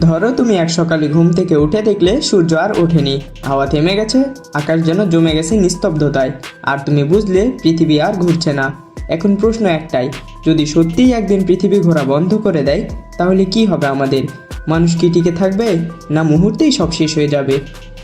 ধরো তুমি এক সকালে ঘুম থেকে উঠে দেখলে সূর্য আর ওঠেনি। হাওয়া থেমে গেছে, আকাশ যেন জমে গেছে নিস্তব্ধতায়। আর তুমি বুঝলে, পৃথিবী আর ঘুরছে না। এখন প্রশ্ন একটাই, যদি সত্যিই একদিন পৃথিবী ঘোরা বন্ধ করে দেয়, তাহলে কি হবে আমাদের? মানুষ কি টিকে থাকবে, না মুহূর্তেই সব শেষ হয়ে যাবে?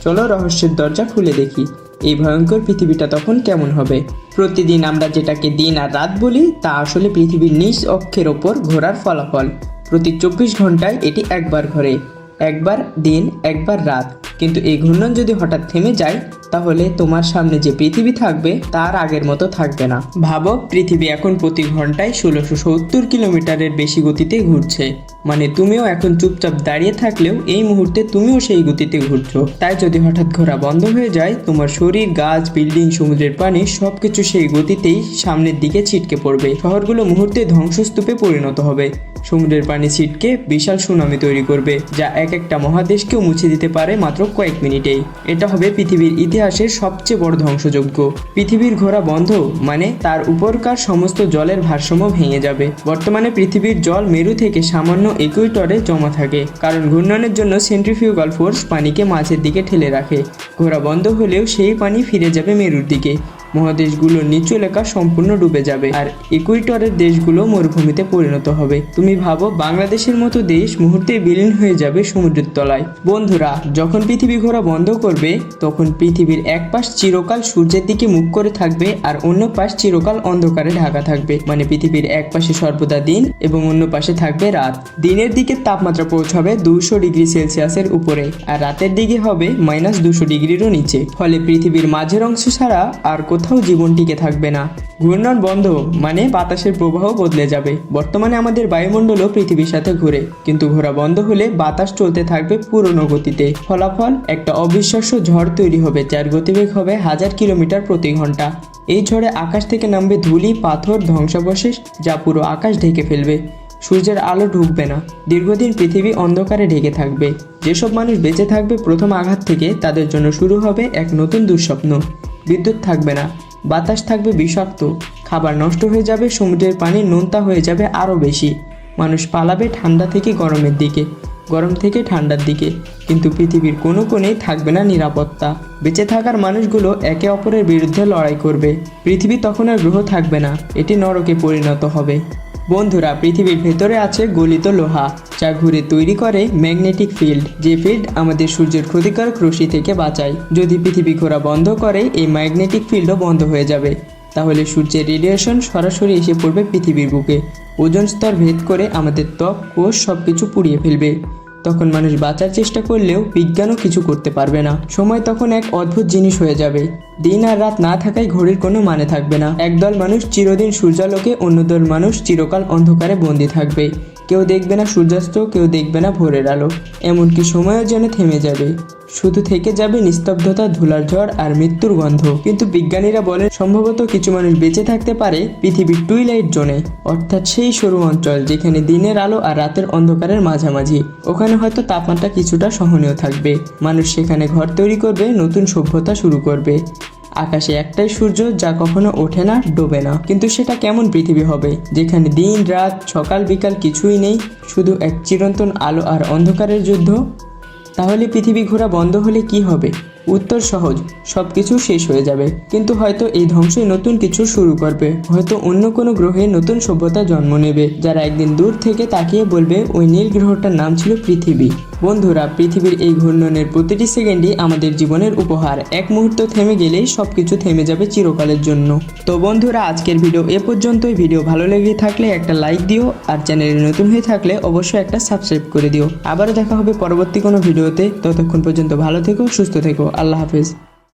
চলো রহস্যের দরজা খুলে দেখি, এই ভয়ঙ্কর পৃথিবীটা তখন কেমন হবে? প্রতিদিন আমরা যেটাকে দিন আর রাত বলি, তা আসলে পৃথিবীর নিজ অক্ষের ওপর ঘোরার ফলাফল। প্রতি চব্বিশ ঘন্টায় এটি একবার ঘোরে একবার দিন, একবার রাত। কিন্তু এই ঘূর্ণন যদি হঠাৎ থেমে যায়, তাহলে তোমার সামনে যে পৃথিবী থাকবে, তার আগের মতো থাকবে না। ভাবো, পৃথিবী এখন প্রতি ঘন্টায় ষোলোশো সত্তর কিলোমিটারের বেশি গতিতে ঘুরছে। মানে তুমিও এখন চুপচাপ দাঁড়িয়ে থাকলেও এই মুহূর্তে তুমিও সেই গতিতে ঘুরছো। তাই যদি হঠাৎ ঘোরা বন্ধ হয়ে যায়, তোমার শরীর, গাছ, বিল্ডিং, সমুদ্রের পানি, সবকিছু সেই গতিতেই সামনের দিকে ছিটকে পড়বে। শহরগুলো মুহূর্তে ধ্বংসস্তূপে পরিণত হবে। সমুদ্রের পানি ছিটকে বিশাল সুনামি তৈরি করবে, যা এক একটা মহাদেশকেও মুছে দিতে পারে মাত্র কয়েক মিনিটেই। এটা হবে পৃথিবীর ইতিহাসের সবচেয়ে বড় ধ্বংসযজ্ঞ। পৃথিবীর ঘোরা বন্ধ মানে তার উপরকার সমস্ত জলের ভারসাম্য ভেঙে যাবে। বর্তমানে পৃথিবীর জল মেরু থেকে সামান্য ইকুইটরে জমা থাকে, কারণ ঘূর্ণনের জন্য সেন্ট্রিফিউগাল ফোর্স পানিকে মাঝের দিকে ঠেলে রাখে। ঘোরা বন্ধ হলেও সেই পানি ফিরে যাবে মেরুর দিকে। মহাদেশগুলোর নিচু এলাকা সম্পূর্ণ ডুবে যাবে। আর ইকুইটরের দেশগুলো মরুভূমিতে পরিণত হবে। তুমি ভাবো বাংলাদেশের মতো দেশ মুহূর্তে বিলীন হয়ে যাবে সমুদ্রের তলায়। বন্ধুরা, যখন পৃথিবী ঘোরা বন্ধ করবে, তখন পৃথিবীর এক পাশ চিরকাল সূর্যের দিকে মুখ করে থাকবে আর অন্য পাশ চিরকাল অন্ধকারে ঢাকা থাকবে। মানে পৃথিবীর এক পাশে সর্বদা দিন এবং অন্য পাশে থাকবে রাত। দিনের দিকে তাপমাত্রা পৌঁছাবে দুশো ডিগ্রি সেলসিয়াসের উপরে আর রাতের দিকে হবে মাইনাস দুশো ডিগ্রিরও নিচে। ফলে পৃথিবীর মাঝের অংশ ছাড়া আর কোথাও জীবন টিকে থাকবে না। ঘূর্ণন বন্ধ মানে বাতাসের প্রবাহ বদলে যাবে। বর্তমানে আমাদের বায়ুমণ্ডলও পৃথিবীর সাথে ঘুরে, কিন্তু ঘোরা বন্ধ হলে বাতাস চলতে থাকবে পুরনো গতিতে। ফলাফল, একটা অবিশ্বাস্য ঝড় তৈরি হবে, যার গতিবেগ হবে হাজার কিলোমিটার প্রতি ঘণ্টা। এই ঝড়ে আকাশ থেকে নামবে ধুলি, পাথর, ধ্বংসাবশেষ, যা পুরো আকাশ ঢেকে ফেলবে। সূর্যের আলো ঢুকবে না। দীর্ঘদিন পৃথিবী অন্ধকারে ঢেকে থাকবে। যেসব মানুষ বেঁচে থাকবে প্রথম আঘাত থেকে, তাদের জন্য শুরু হবে এক নতুন দুঃস্বপ্ন। বিদ্যুৎ থাকবে না, বাতাস থাকবে বিষাক্ত, খাবার নষ্ট হয়ে যাবে, সমুদ্রের পানি নোনতা হয়ে যাবে আরও বেশি। মানুষ পালাবে ঠান্ডা থেকে গরমের দিকে, গরম থেকে ঠান্ডার দিকে। কিন্তু পৃথিবীর কোনো কোণেই থাকবে না নিরাপত্তা। বেঁচে থাকার মানুষগুলো একে অপরের বিরুদ্ধে লড়াই করবে। পৃথিবী তখন আর গ্রহ থাকবে না, এটি নরকে পরিণত হবে। বন্ধুরা, পৃথিবীর ভেতরে আছে গলিত লোহা, যা ঘুরে তৈরি করে ম্যাগনেটিক ফিল্ড, যে ফিল্ড আমাদের সূর্যের ক্ষতিকারক রশ্মি থেকে বাঁচায়। যদি পৃথিবী ঘোরা বন্ধ করে, এই ম্যাগনেটিক ফিল্ডও বন্ধ হয়ে যাবে। তাহলে সূর্যের রেডিয়েশন সরাসরি এসে পড়বে পৃথিবীর বুকে। ওজন স্তর ভেদ করে আমাদের ত্বক কোষ সব কিছু পুড়িয়ে ফেলবে। তখন মানুষ বাঁচার চেষ্টা করলেও বিজ্ঞানও কিছু করতে পারবে না। সময় তখন এক অদ্ভুত জিনিস হয়ে যাবে। দিন আর রাত না থাকায় ঘড়ির কোনো মানে থাকবে না। একদল মানুষ চিরদিন সূর্যালোকে, অন্যদল মানুষ চিরকাল অন্ধকারে বন্দি থাকবে। কেউ দেখবে না সূর্যাস্ত, কেউ দেখবে না ভোরের আলো। এমনকি সময়ও যেন থেমে যাবে। শুধু থেকে যাবে নিস্তব্ধতা, ধুলার ঝড় আর মৃত্যুর গন্ধ। কিন্তু বিজ্ঞানীরা বলেন, সম্ভবত কিছু মানুষ বেঁচে থাকতে পারে পৃথিবীর টুইলাইট জোনে, অর্থাৎ সেই সরু অঞ্চল যেখানে দিনের আলো আর রাতের অন্ধকারের মাঝামাঝি। ওখানে হয়তো তাপমাত্রা কিছুটা সহনীয় থাকবে। মানুষ সেখানে ঘর তৈরি করবে, নতুন সভ্যতা শুরু করবে। আকাশে একটাই সূর্য যা কখনো ওঠে না, ডোবে না। কিন্তু সেটা কেমন পৃথিবী হবে, যেখানে দিন, রাত, সকাল, বিকাল কিছুই নেই, শুধু এক চিরন্তন আলো আর অন্ধকারের যুদ্ধ? তাহলে পৃথিবী ঘোরা বন্ধ হলে কি হবে? উত্তর সহজ সব কিছু শেষ হয়ে যাবে। কিন্তু হয়তো এই ধ্বংসই নতুন কিছু শুরু করবে। হয়তো অন্য কোনো গ্রহে নতুন সভ্যতা জন্ম নেবে, যারা একদিন দূর থেকে তাকিয়ে বলবে, ওই নীল গ্রহটার নাম ছিল পৃথিবী। বন্ধুরা, পৃথিবীর এই ঘূর্ণনের প্রতিটি সেকেন্ডই আমাদের জীবনের উপহার। এক মুহূর্ত থেমে গেলেই সব কিছু থেমে যাবে চিরকালের জন্য। তো বন্ধুরা, আজকের ভিডিও এ পর্যন্তই। ভিডিও ভালো লেগে থাকলে একটা লাইক দিও, আর চ্যানেলে নতুন হয়ে থাকলে অবশ্যই একটা সাবস্ক্রাইব করে দিও। আবারও দেখা হবে পরবর্তী কোনো ভিডিওতে। ততক্ষণ পর্যন্ত ভালো থেকো, সুস্থ থেকো। আল্লাহ হাফেজ।